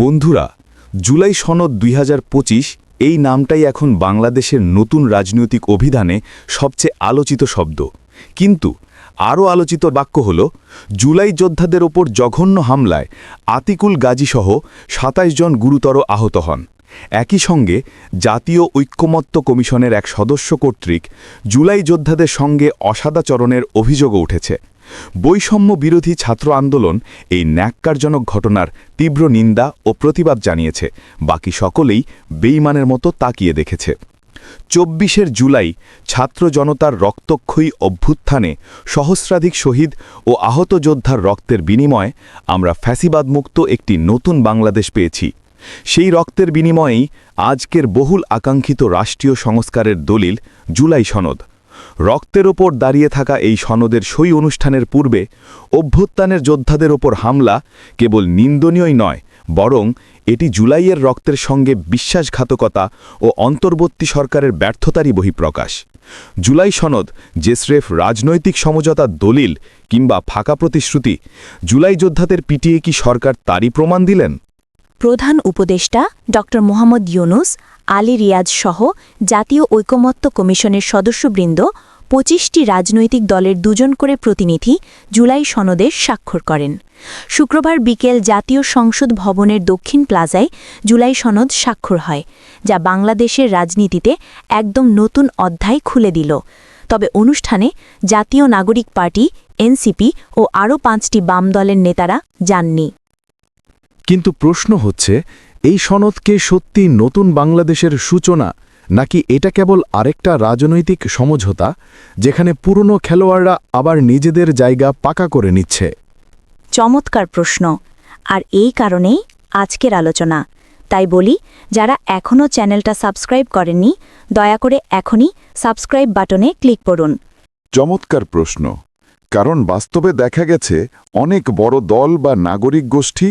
বন্ধুরা, জুলাই সনদ দুই হাজার পঁচিশ এই নামটাই এখন বাংলাদেশের নতুন রাজনৈতিক অভিধানে সবচেয়ে আলোচিত শব্দ। কিন্তু আরও আলোচিত বাক্য হল, জুলাই যোদ্ধাদের ওপর জঘন্য হামলায় আতিকুল গাজীসহ ২৭ জন গুরুতর আহত হন। একই সঙ্গে জাতীয় ঐক্যমত্য কমিশনের এক সদস্য কর্তৃক জুলাই যোদ্ধাদের সঙ্গে অসাদাচরণের অভিযোগও উঠেছে। বৈষম্য বিরোধী ছাত্র আন্দোলন এই ন্যাক্কারজনক ঘটনার তীব্র নিন্দা ও প্রতিবাদ জানিয়েছে। বাকি সকলেই বেইমানের মতো তাকিয়ে দেখেছে। চব্বিশের জুলাই ছাত্র জনতার রক্তক্ষয়ী অভ্যুত্থানে সহস্রাধিক শহীদ ও আহত যোদ্ধার রক্তের বিনিময়ে আমরা ফ্যাসিবাদমুক্ত একটি নতুন বাংলাদেশ পেয়েছি। সেই রক্তের বিনিময়েই আজকের বহুল আকাঙ্ক্ষিত রাষ্ট্রীয় সংস্কারের দলিল জুলাই সনদ। রক্তের ওপর দাঁড়িয়ে থাকা এই সনদের সই অনুষ্ঠানের পূর্বে অভ্যুত্থানের যোদ্ধাদের ওপর হামলা কেবল নিন্দনীয়ই নয়, বরং এটি জুলাইয়ের রক্তের সঙ্গে বিশ্বাসঘাতকতা ও অন্তর্বর্তী সরকারের ব্যর্থতারই বহিঃপ্রকাশ। জুলাই সনদ যে স্রেফ রাজনৈতিক সমঝোতার দলিল কিংবা ফাঁকা প্রতিশ্রুতি, জুলাই যোদ্ধাদের পিটিয়ে কি সরকার তারই প্রমাণ দিলেন? প্রধান উপদেষ্টা ড. মোহাম্মদ ইউনুস, আলী রিয়াজ সহ জাতীয় ঐকমত্য কমিশনের সদস্যবৃন্দ পঁচিশটি রাজনৈতিক দলের দুজন করে প্রতিনিধি জুলাই সনদে স্বাক্ষর করেন। শুক্রবার বিকেল জাতীয় সংসদ ভবনের দক্ষিণ প্লাজায় জুলাই সনদ স্বাক্ষর হয়, যা বাংলাদেশের রাজনীতিতে একদম নতুন অধ্যায় খুলে দিল। তবে অনুষ্ঠানে জাতীয় নাগরিক পার্টি, এনসিপি ও আরও পাঁচটি বাম দলের নেতারা যাননি। কিন্তু প্রশ্ন হচ্ছে, এই সনদকে সত্যি নতুন বাংলাদেশের সূচনা নাকি এটা কেবল আরেকটা রাজনৈতিক সমঝোতা যেখানে পুরনো খেলোয়াড়রা আবার নিজেদের জায়গা পাকা করে নিচ্ছে? চমৎকার প্রশ্ন। আর এই কারণেই আজকের আলোচনা। তাই বলি যারা এখনও চ্যানেলটা সাবস্ক্রাইব করেননি দয়া করে এখনই সাবস্ক্রাইব বাটনে ক্লিক করুন। চমৎকার প্রশ্ন। কারণ বাস্তবে দেখা গেছে, অনেক বড় দল বা নাগরিক গোষ্ঠী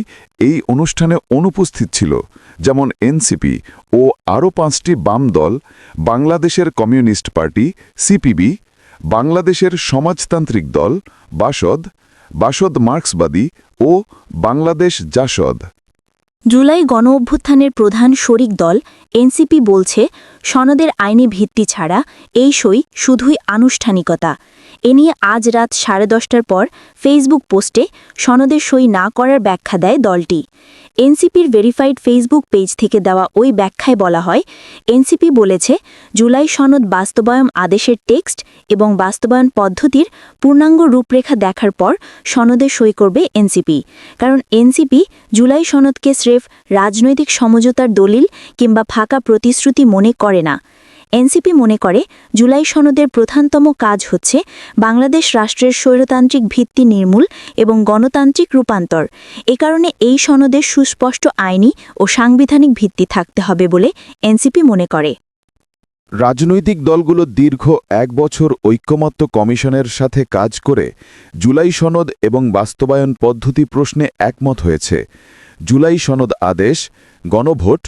এই অনুষ্ঠানে অনুপস্থিত ছিল, যেমন এনসিপি ও আরও পাঁচটি বাম দল, বাংলাদেশের কমিউনিস্ট পার্টি, সিপিবি, বাংলাদেশের সমাজতান্ত্রিক দল, বাসদ বাসদ মার্ক্সবাদী ও বাংলাদেশ জাসদ। জুলাই গণ অভ্যুত্থানের প্রধান শরিক দল, এনসিপি বলছে, সনদের আইনি ভিত্তি ছাড়া এই সই শুধুই আনুষ্ঠানিকতা। এ নিয়ে আজ রাত সাড়ে দশটার পর ফেসবুক পোস্টে সনদের সই না করার ব্যাখ্যা দেয় দলটি। এনসিপির ভেরিফাইড ফেসবুক পেজ থেকে দেওয়া ওই ব্যাখ্যায় বলা হয়, এনসিপি বলেছে, জুলাই সনদ বাস্তবায়ন আদেশের টেক্সট এবং বাস্তবায়ন পদ্ধতির পূর্ণাঙ্গ রূপরেখা দেখার পর সনদে সই করবে এনসিপি। কারণ এনসিপি জুলাই সনদকে স্রেফ রাজনৈতিক সমঝোতার দলিল কিংবা ফাঁকা প্রতিশ্রুতি মনে করে না। এনসিপি মনে করে, জুলাই সনদের প্রধানতম কাজ হচ্ছে বাংলাদেশ রাষ্ট্রের স্বৈরতান্ত্রিক ভিত্তি নির্মূল এবং গণতান্ত্রিক রূপান্তর। এ কারণে এই সনদের সুস্পষ্ট আইনি ও সাংবিধানিক ভিত্তি থাকতে হবে বলে এনসিপি মনে করে। রাজনৈতিক দলগুলো দীর্ঘ এক বছর ঐক্যমত্য কমিশনের সাথে কাজ করে জুলাই সনদ এবং বাস্তবায়ন পদ্ধতি প্রশ্নে একমত হয়েছে। জুলাই সনদ আদেশ, গণভোট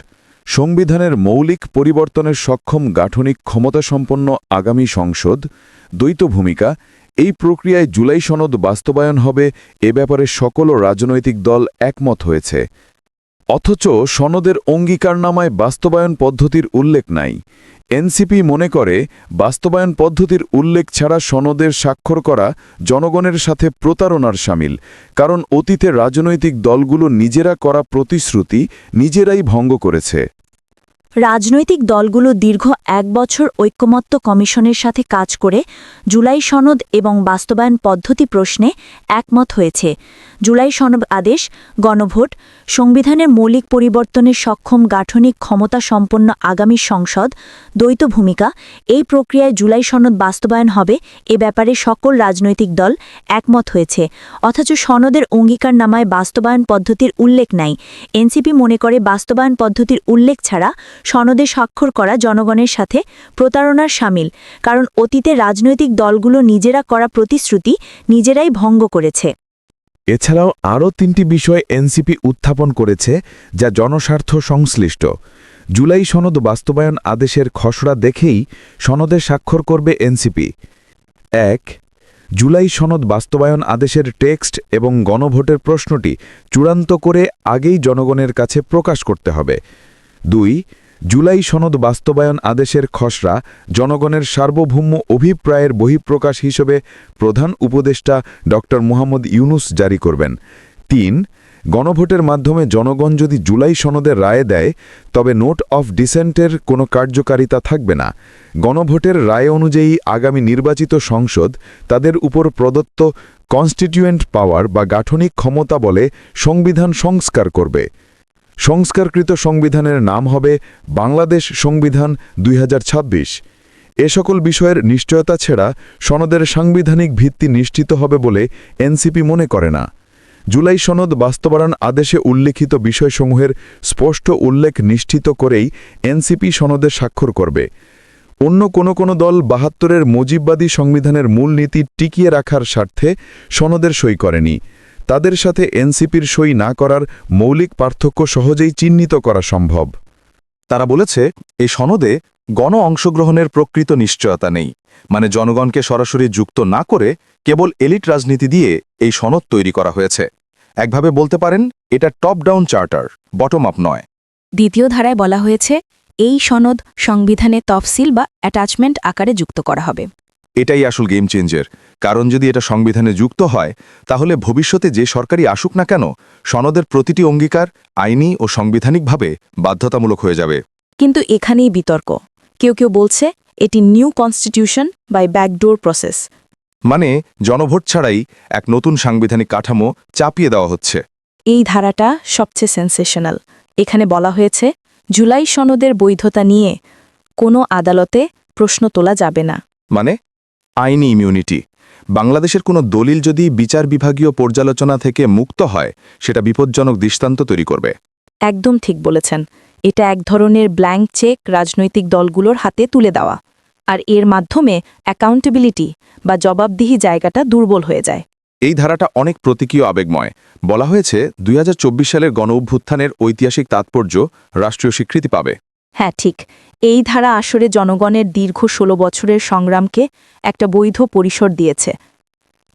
সংবিধানের মৌলিক পরিবর্তনের সক্ষম গাঠনিক ক্ষমতাসম্পন্ন আগামী সংসদ, দ্বৈত ভূমিকা, এই প্রক্রিয়ায় জুলাই সনদ বাস্তবায়ন হবে, এ ব্যাপারে সকল রাজনৈতিক দল একমত হয়েছে। অথচ সনদের অঙ্গীকারনামায় বাস্তবায়ন পদ্ধতির উল্লেখ নাই। এনসিপি মনে করে, বাস্তবায়ন পদ্ধতির উল্লেখ ছাড়া সনদের স্বাক্ষর করা জনগণের সাথে প্রতারণার সামিল। কারণ অতীতে রাজনৈতিক দলগুলো নিজেরা করা প্রতিশ্রুতি নিজেরাই ভঙ্গ করেছে। রাজনৈতিক দলগুলো দীর্ঘ এক বছর ঐক্যমত্য কমিশনের সাথে কাজ করে জুলাই সনদ এবং বাস্তবায়ন পদ্ধতি প্রশ্নে একমত হয়েছে। জুলাই সনদ আদেশ, গণভোট, সংবিধানের মৌলিক পরিবর্তনের সক্ষম গাঠনিক ক্ষমতা সম্পন্ন আগামী সংসদ, দ্বৈত ভূমিকা, এই প্রক্রিয়ায় জুলাই সনদ বাস্তবায়ন হবে, এ ব্যাপারে সকল রাজনৈতিক দল একমত হয়েছে। অথচ সনদের অঙ্গীকারনামায় বাস্তবায়ন পদ্ধতির উল্লেখ নাই। এনসিপি মনে করে বাস্তবায়ন পদ্ধতির উল্লেখ ছাড়া সনদে স্বাক্ষর করা জনগণের সাথে প্রতারণার সামিল, কারণ অতীতে রাজনৈতিক দলগুলো নিজেরা করা প্রতিশ্রুতি নিজেরাই ভঙ্গ করেছে। এছাড়াও আরও তিনটি বিষয় এনসিপি উত্থাপন করেছে, যা জনস্বার্থ সংশ্লিষ্ট। জুলাই সনদ বাস্তবায়ন আদেশের খসড়া দেখেই সনদে স্বাক্ষর করবে এনসিপি। এক, জুলাই সনদ বাস্তবায়ন আদেশের টেক্সট এবং গণভোটের প্রশ্নটি চূড়ান্ত করে আগেই জনগণের কাছে প্রকাশ করতে হবে। দুই জুলাই সনদ বাস্তবায়ন আদেশের খসড়া জনগণের সার্বভৌম অভিপ্রায়ের বহিঃপ্রকাশ হিসেবে প্রধান উপদেষ্টা ড মুহাম্মদ ইউনুস জারি করবেন। তিন, গণভোটের মাধ্যমে জনগণ যদি জুলাই সনদের রায় দেয়, তবে নোট অফ ডিসেন্টের কোনো কার্যকারিতা থাকবে না। গণভোটের রায় অনুযায়ী আগামী নির্বাচিত সংসদ তাদের উপর প্রদত্ত কনস্টিটিউয়েন্ট পাওয়ার বা গাঠনিক ক্ষমতা বলে সংবিধান সংস্কার করবে। সংস্কারকৃত সংবিধানের নাম হবে বাংলাদেশ সংবিধান দুই হাজার ছাব্বিশ। এ সকল বিষয়ের নিশ্চয়তা ছাড়া সনদের সাংবিধানিক ভিত্তি নিশ্চিত হবে বলে এনসিপি মনে করে না। জুলাই সনদ বাস্তবায়ন আদেশে উল্লেখিত বিষয়সমূহের স্পষ্ট উল্লেখ নিশ্চিত করেই এনসিপি সনদে স্বাক্ষর করবে। অন্য কোনো কোনো দল বাহাত্তরের মুজিববাদী সংবিধানের মূলনীতি টিকিয়ে রাখার স্বার্থে সনদের সই করেনি। তাদের সাথে এনসিপির সই না করার মৌলিক পার্থক্য সহজেই চিহ্নিত করা সম্ভব। তারা বলেছে এই সনদে গণ অংশগ্রহণের প্রকৃত নিশ্চয়তা নেই। মানে জনগণকে সরাসরি যুক্ত না করে কেবল এলিট রাজনীতি দিয়ে এই সনদ তৈরি করা হয়েছে। একভাবে বলতে পারেন এটা top down charter bottom up নয়। দ্বিতীয় ধারায় বলা হয়েছে এই সনদ সংবিধানে তফসিল বা অ্যাটাচমেন্ট আকারে যুক্ত করা হবে। এটাই আসল গেম চেঞ্জের কারণ যদি এটা সংবিধানে যুক্ত হয় তাহলে ভবিষ্যতে যে সরকারি আসুক না কেন সনদের প্রতিটি অঙ্গীকার আইনি ও সাংবিধানিকভাবে বাধ্যতামূলক হয়ে যাবে। কিন্তু এখানেই বিতর্ক। কেউ কেউ বলছে এটি new constitution by backdoor process মানে জনভোট ছাড়াই এক নতুন সাংবিধানিক কাঠামো চাপিয়ে দেওয়া হচ্ছে। এই ধারাটা সবচেয়ে সেন্সেশনাল এখানে বলা হয়েছে জুলাই সনদের বৈধতা নিয়ে কোনো আদালতে প্রশ্ন তোলা যাবে না। মানে আইনি ইমিউনিটি। বাংলাদেশের কোনো দলিল যদি বিচার বিভাগীয় পর্যালোচনা থেকে মুক্ত হয় সেটা বিপজ্জনক দৃষ্টান্ত তৈরি করবে। একদম ঠিক বলেছেন। এটা এক ধরনের ব্ল্যাঙ্ক চেক রাজনৈতিক দলগুলোর হাতে তুলে দেওয়া। আর এর মাধ্যমে অ্যাকাউন্টেবিলিটি বা জবাবদিহি জায়গাটা দুর্বল হয়ে যায়। এই ধারাটা অনেক প্রতীকীয় আবেগময়। বলা হয়েছে দুই হাজার চব্বিশ সালের গণ অভ্যুত্থানের ঐতিহাসিক তাৎপর্য রাষ্ট্রীয় স্বীকৃতি পাবে। হ্যাঁ ঠিক। এই ধারা আসরে জনগণের দীর্ঘ ষোলো বছরের সংগ্রামকে একটা বৈধ পরিসর দিয়েছে।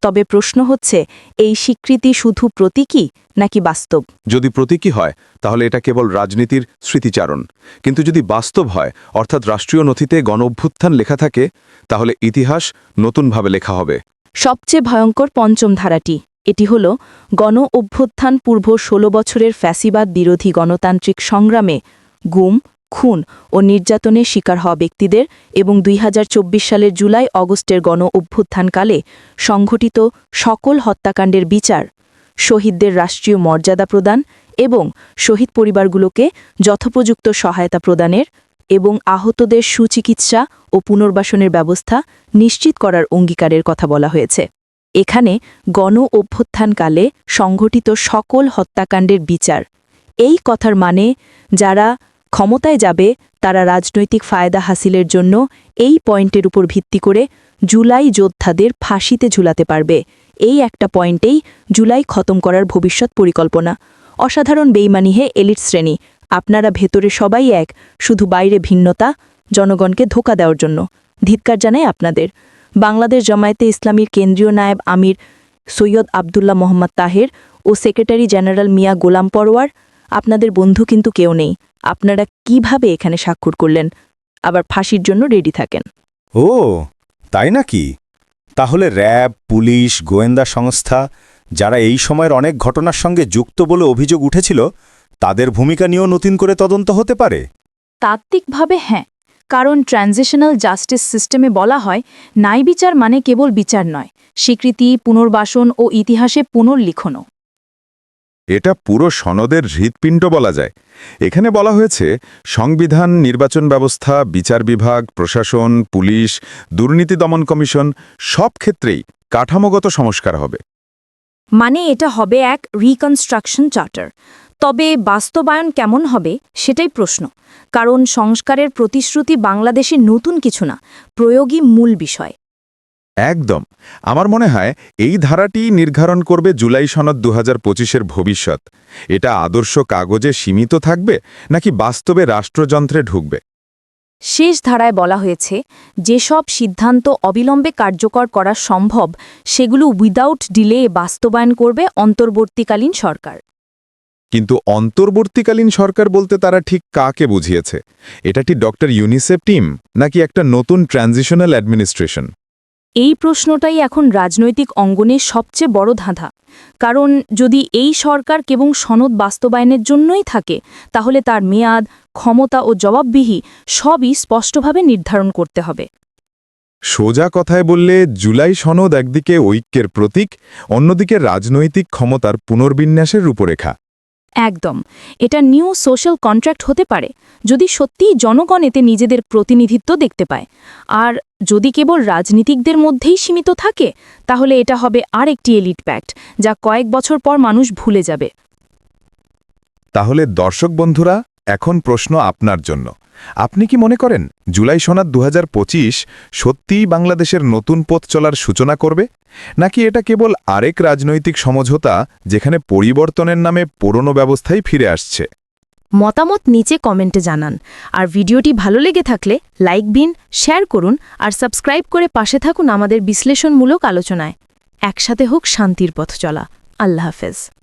তবে প্রশ্ন হচ্ছে এই স্বীকৃতি শুধু প্রতীকী নাকি বাস্তব? যদি প্রতীকী হয় তাহলে এটা কেবল রাজনীতির স্মৃতিচারণ। কিন্তু যদি বাস্তব হয় অর্থাৎ রাষ্ট্রীয় নথিতে গণ অভ্যুত্থান লেখা থাকে তাহলে ইতিহাস নতুনভাবে লেখা হবে। সবচেয়ে ভয়ঙ্কর পঞ্চম ধারাটি এটি হল গণ অভ্যুত্থান পূর্ব ষোলো বছরের ফ্যাসিবাদ বিরোধী গণতান্ত্রিক সংগ্রামে গুম খুন ও নির্যাতনের শিকার হওয়া ব্যক্তিদের এবং দুই হাজার চব্বিশ সালের জুলাই অগস্টের গণ অভ্যুত্থানকালে সংঘটিত সকল হত্যাকাণ্ডের বিচার, শহীদদের রাষ্ট্রীয় মর্যাদা প্রদান এবং শহীদ পরিবারগুলোকে যথোপযুক্ত সহায়তা প্রদানের এবং আহতদের সুচিকিৎসা ও পুনর্বাসনের ব্যবস্থা নিশ্চিত করার অঙ্গীকারের কথা বলা হয়েছে। এখানে গণ অভ্যুত্থানকালে সংঘটিত সকল হত্যাকাণ্ডের বিচার, এই কথার মানে যারা ক্ষমতায় যাবে, তারা রাজনৈতিক ফায়দা হাসিলের জন্য এই পয়েন্টের উপর ভিত্তি করে জুলাই যোদ্ধাদের ফাঁসিতে ঝুলাতে পারবে। এই একটা পয়েন্টেই জুলাই খতম করার ভবিষ্যৎ পরিকল্পনা। অসাধারণ বেইমানি হে এলিট শ্রেণি। আপনারা ভেতরে সবাই এক, শুধু বাইরে ভিন্নতা, জনগণকে ধোকা দেওয়ার জন্য। ধিক্কার জানাই আপনাদের। বাংলাদেশ জামায়াতে ইসলামীর কেন্দ্রীয় নায়েব আমির সৈয়দ আবদুল্লাহ মোহাম্মদ তাহের ও সেক্রেটারি জেনারেল মিয়া গোলাম পরোয়ার, আপনাদের বন্ধু কিন্তু কেউ নেই। আপনারা কীভাবে এখানে স্বাক্ষর করলেন? আবার ফাঁসির জন্য রেডি থাকেন। ও তাই নাকি? তাহলে র্যাব পুলিশ গোয়েন্দা সংস্থা যারা এই সময়ের অনেক ঘটনার সঙ্গে যুক্ত বলে অভিযোগ উঠেছিল তাদের ভূমিকা নিয়েও নতুন করে তদন্ত হতে পারে? তাত্ত্বিকভাবে হ্যাঁ কারণ ট্রানজিশনাল জাস্টিস সিস্টেমে বলা হয় ন্যায় বিচার মানে কেবল বিচার নয় স্বীকৃতি পুনর্বাসন ও ইতিহাসে পুনর্লিখনও। এটা পুরো সনদের হৃৎপিণ্ড বলা যায়। এখানে বলা হয়েছে, সংবিধান, নির্বাচন ব্যবস্থা, বিচার বিভাগ, প্রশাসন, পুলিশ, দুর্নীতি দমন কমিশন, সব ক্ষেত্রেই কাঠামোগত সংস্কার হবে। মানে এটা হবে এক রিকনস্ট্রাকশন চার্টার তবে বাস্তবায়ন কেমন হবে, সেটাই প্রশ্ন। কারণ সংস্কারের প্রতিশ্রুতি বাংলাদেশে নতুন কিছু না প্রয়োগী মূল বিষয়। একদম। আমার মনে হয় এই ধারাটি নির্ধারণ করবে জুলাই সনদ দু হাজার পঁচিশের ভবিষ্যৎ। এটা আদর্শ কাগজে সীমিত থাকবে নাকি বাস্তবে রাষ্ট্রযন্ত্রে ঢুকবে? শেষ ধারায় বলা হয়েছে যেসব সিদ্ধান্ত অবিলম্বে কার্যকর করা সম্ভব সেগুলো উইদাউট ডিলে বাস্তবায়ন করবে অন্তর্বর্তীকালীন সরকার। কিন্তু অন্তর্বর্তীকালীন সরকার বলতে তারা ঠিক কাকে বুঝিয়েছে? এটা কি ডক্টর ইউনিসেফ টিম নাকি একটা নতুন ট্রানজিশনাল অ্যাডমিনিস্ট্রেশন? এই প্রশ্নটাই এখন রাজনৈতিক অঙ্গনের সবচেয়ে বড় ধাঁধা। কারণ যদি এই সরকার কেবল সনদ বাস্তবায়নের জন্যই থাকে, তাহলে তার মেয়াদ, ক্ষমতা ও জবাববিহি সবই স্পষ্টভাবে নির্ধারণ করতে হবে। সোজা কথায় বললে, জুলাই সনদ একদিকে ঐক্যের প্রতীক, অন্যদিকে রাজনৈতিক ক্ষমতার পুনর্বিন্যাসের রূপরেখা। একদম। এটা নিউ সোশ্যাল কন্ট্রাক্ট হতে পারে, যদি সত্যিই জনগণ এতে নিজেদের প্রতিনিধিত্ব দেখতে পায়। আর যদি কেবল রাজনীতিকদের মধ্যেই সীমিত থাকে, তাহলে এটা হবে আর একটি এলিট প্যাক্ট, যা কয়েক বছর পর মানুষ ভুলে যাবে। তাহলে দর্শক বন্ধুরা, এখন প্রশ্ন আপনার জন্য। আপনি কি মনে করেন জুলাই সনাদ দু সত্যিই বাংলাদেশের নতুন পথ চলার সূচনা করবে? নাকি এটা কেবল আরেক রাজনৈতিক সমঝোতা যেখানে পরিবর্তনের নামে পুরনো ব্যবস্থাই ফিরে আসছে? মতামত নিচে কমেন্টে জানান। আর ভিডিওটি ভালো লেগে থাকলে লাইক দিন, শেয়ার করুন আর সাবস্ক্রাইব করে পাশে থাকুন আমাদের বিশ্লেষণমূলক আলোচনায়। একসাথে হোক শান্তির পথ চলা। আল্লাহ হাফেজ।